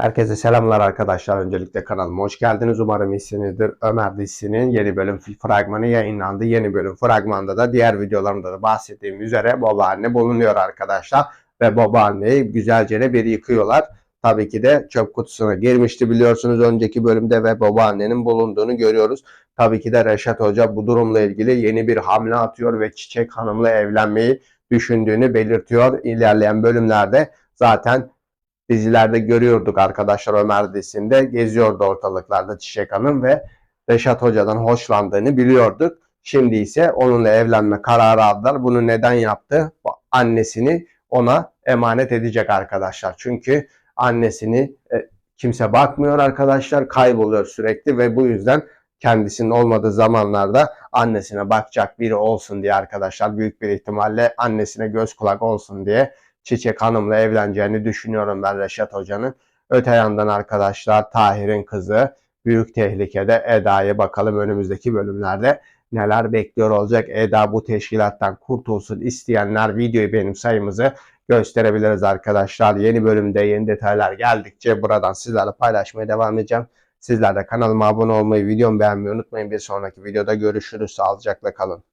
Herkese selamlar arkadaşlar. Öncelikle kanalıma hoş geldiniz. Umarım iyisinizdir. Ömer dizisinin yeni bölüm fragmanı yayınlandı. Yeni bölüm fragmanda da diğer videolarımda da bahsettiğim üzere babaanne bulunuyor arkadaşlar. Ve babaanneyi güzelce bir yıkıyorlar. Tabii ki de çöp kutusuna girmişti biliyorsunuz önceki bölümde ve babaannenin bulunduğunu görüyoruz. Tabii ki de Reşat Hoca bu durumla ilgili yeni bir hamle atıyor ve Çiçek Hanım'la evlenmeyi düşündüğünü belirtiyor. İlerleyen bölümlerde zaten dizilerde görüyorduk arkadaşlar Ömer dizisinde geziyordu ortalıklarda Çiçek Hanım ve Reşat Hoca'dan hoşlandığını biliyorduk. Şimdi ise onunla evlenme kararı aldılar. Bunu neden yaptı? Annesini ona emanet edecek arkadaşlar. Çünkü annesini e, kimse bakmıyor arkadaşlar. Kayboluyor sürekli ve bu yüzden kendisinin olmadığı zamanlarda annesine bakacak biri olsun diye arkadaşlar büyük bir ihtimalle annesine göz kulak olsun diye Çiçek Hanım'la evleneceğini düşünüyorum ben Reşat Hoca'nın. Öte yandan arkadaşlar Tahir'in kızı büyük tehlikede Eda'yı bakalım önümüzdeki bölümlerde neler bekliyor olacak. Eda bu teşkilattan kurtulsun isteyenler videoyu benim sayımızı gösterebiliriz arkadaşlar. Yeni bölümde yeni detaylar geldikçe buradan sizlerle paylaşmaya devam edeceğim. Sizler de kanalıma abone olmayı, videomu beğenmeyi unutmayın. Bir sonraki videoda görüşürüz. Sağlıcakla kalın.